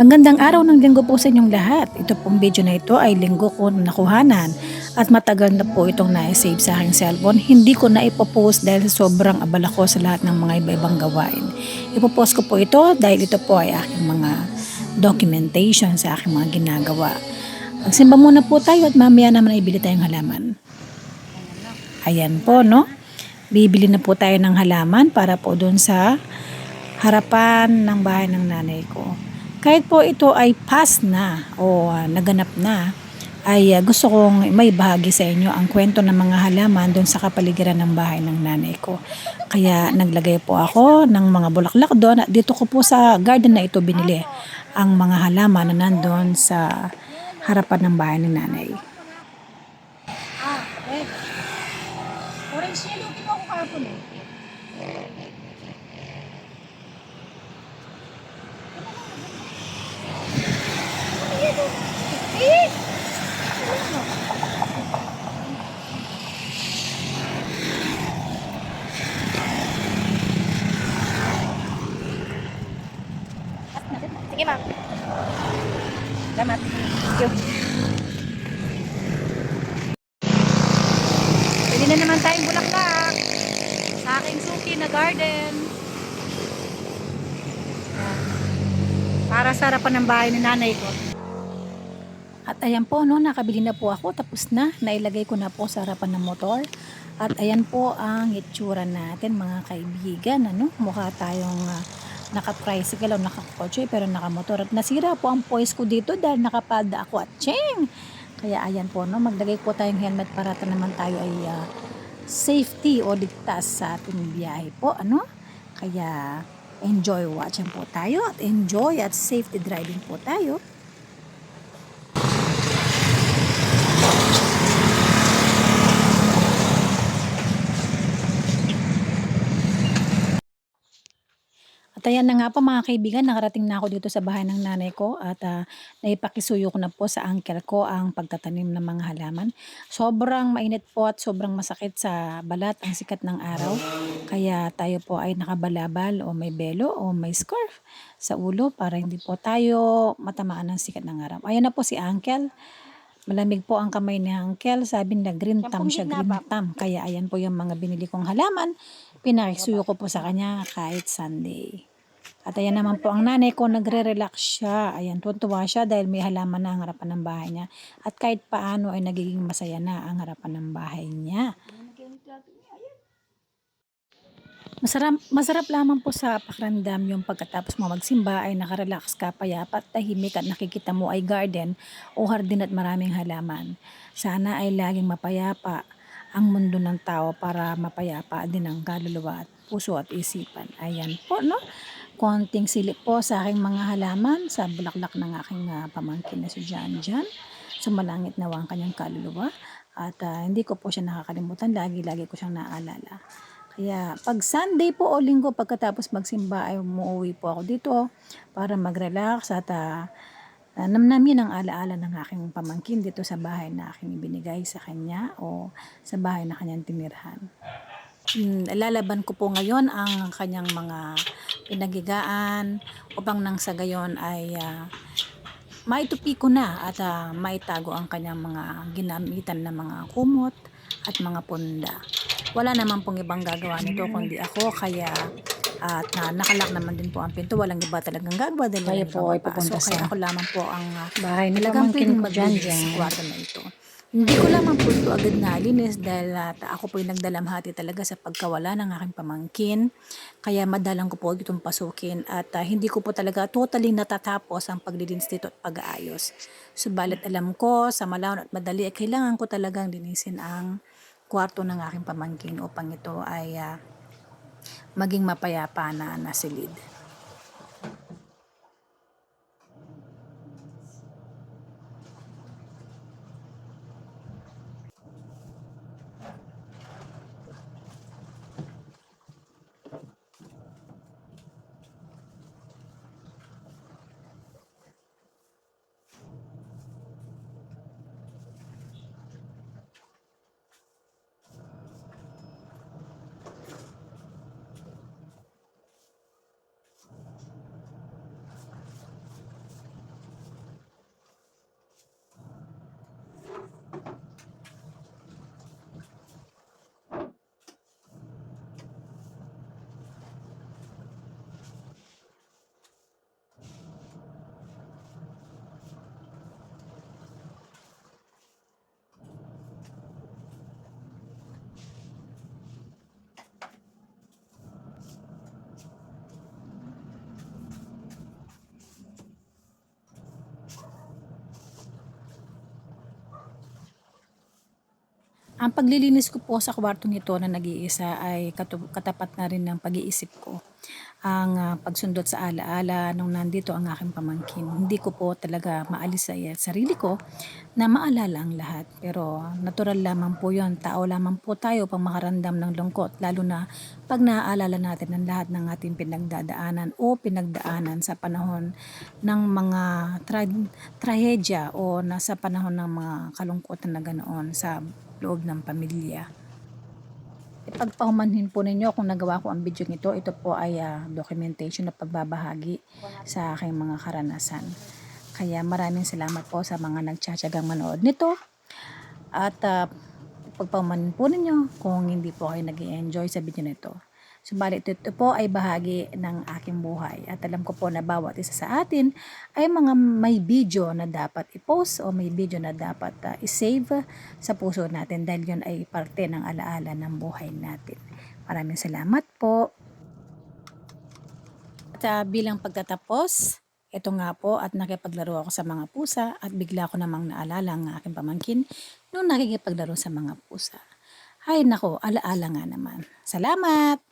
Magandang araw ng linggo po sa inyong lahat. Ito pong video na ito ay linggo ko nakuhanan at matagal na po itong na-save sa aking cellphone. Hindi ko na ipopost dahil sobrang abala ko sa lahat ng mga iba-ibang gawain. Ipopost ko po ito dahil ito po ay aking mga documentation sa aking mga ginagawa. Magsimba muna po tayo at mamaya naman ay bili tayong halaman. Ayan po, no? Bibili na po tayo ng halaman para po doon sa harapan ng bahay ng nanay ko. Kahit po ito ay past na o ah, naganap na, ay ah, gusto kong may bahagi sa inyo ang kwento ng mga halaman doon sa kapaligiran ng bahay ng nanay ko. Kaya naglagay po ako ng mga bulaklak doon at dito ko po sa garden na ito binili ang mga halaman na nandun sa harapan ng bahay ng nanay. Ah, red. Orange yellow, kinuha ko kahapon eh. Eh! Tayong bulaklak sa aking suki na garden. Para sa harapan ng bahay ni nanay ko. At ayan po, no, nakabili na po ako. Tapos na, nailagay ko na po sa harapan ng motor. At ayan po ang itsura natin mga kaibigan. Ano? Mukha tayong uh, naka-tricycle o nakakotse pero nakamotor. At nasira po ang poise ko dito dahil nakapada ako at ching! Kaya ayan po, no, maglagay po tayong helmet para ta naman tayo ay ah, safety o ligtas sa ating biyahe po. Ano? Kaya enjoy watching po tayo at enjoy at safety driving po tayo. At ayan na nga po mga kaibigan, nakarating na ako dito sa bahay ng nanay ko at ah, naipakisuyo ko na po sa uncle ko ang pagtatanim ng mga halaman. Sobrang mainit po at sobrang masakit sa balat ang sikat ng araw. Kaya tayo po ay nakabalabal o may belo o may scarf sa ulo para hindi po tayo matamaan ng sikat ng araw. Ayan na po si uncle. Malamig po ang kamay ni Uncle. Sabi nila green thumb siya, green thumb. Kaya ayan po yung mga binili kong halaman. Pinakisuyo ko po sa kanya kahit Sunday. At ayan naman po ang nanay ko, nagre-relax siya. Ayan, tuwa siya dahil may halaman na ang harapan ng bahay niya. At kahit paano ay nagiging masaya na ang harapan ng bahay niya. Masarap, masarap lamang po sa pakiramdam yung pagkatapos mo magsimba ay nakarelax ka, payapa tahimik at nakikita mo ay garden o hardin at maraming halaman. Sana ay laging mapayapa ang mundo ng tao para mapayapa din ang kaluluwa at puso at isipan. Ayan po, no? Konting silip po sa aking mga halaman, sa bulaklak ng aking ah, pamangkin na si Jan Jan. Sumalangit nawa ang kanyang kaluluwa at ah, hindi ko po siya nakakalimutan. Lagi-lagi ko siyang naaalala. Kaya pag Sunday po o linggo pagkatapos magsimba ay umuwi po ako dito para mag-relax at uh, namnamin ang alaala ng aking pamangkin dito sa bahay na aking ibinigay sa kanya o sa bahay na kanyang tinirhan. Mm, lalaban ko po ngayon ang kanyang mga pinagigaan upang nang sa gayon ay ah, maitupi ko na at ah, maitago ang kanyang mga ginamitan na mga kumot at mga punda. Wala naman pong ibang gagawa nito kundi ako kaya at na nakalak naman din po ang pinto. Walang iba talagang gagawa dahil po ay pupunta. Kaya sa ako lamang po ang ah, Bahay talagang pwedeng sa kwarto na ito. Hindi ko lamang po ito agad nalinis dahil at ako po yung nagdalamhati talaga sa pagkawala ng aking pamangkin. Kaya madalang ko po itong pasukin at ah, hindi ko po talaga totally natatapos ang paglilinis dito at pag-aayos. Subalit alam ko sa malaon at madali ay kailangan ko talagang linisin ang kwarto ng aking pamangkin upang ito ay ah, maging mapayapa na nasilid. Ang paglilinis ko po sa kwarto nito na nag-iisa ay katapat na rin ng pag-iisip ko. Ang ah, pagsundot sa alaala nung nandito ang aking pamangkin. Hindi ko po talaga maalis sa sarili ko na maalala ang lahat. Pero natural lamang po yon Tao lamang po tayo pang makarandam ng lungkot. Lalo na pag naaalala natin ang lahat ng ating pinagdadaanan o pinagdaanan sa panahon ng mga tra- trahedya o nasa panahon ng mga kalungkutan na ganoon sa loob ng pamilya. Ipagpahumanhin po ninyo kung nagawa ko ang video nito. Ito po ay ah, documentation na pagbabahagi sa aking mga karanasan. Kaya maraming salamat po sa mga nagtsatsagang manood nito. At uh, pagpahumanhin po ninyo kung hindi po kayo nag enjoy sa video nito. Subalit ito po ay bahagi ng aking buhay at alam ko po na bawat isa sa atin ay mga may video na dapat i-post o may video na dapat uh, i-save sa puso natin dahil yun ay parte ng alaala ng buhay natin. Maraming salamat po. At uh, bilang pagtatapos, ito nga po at nakipaglaro ako sa mga pusa at bigla ko namang naalala ang aking pamangkin nung nakikipaglaro sa mga pusa. Ay nako, alaala nga naman. Salamat!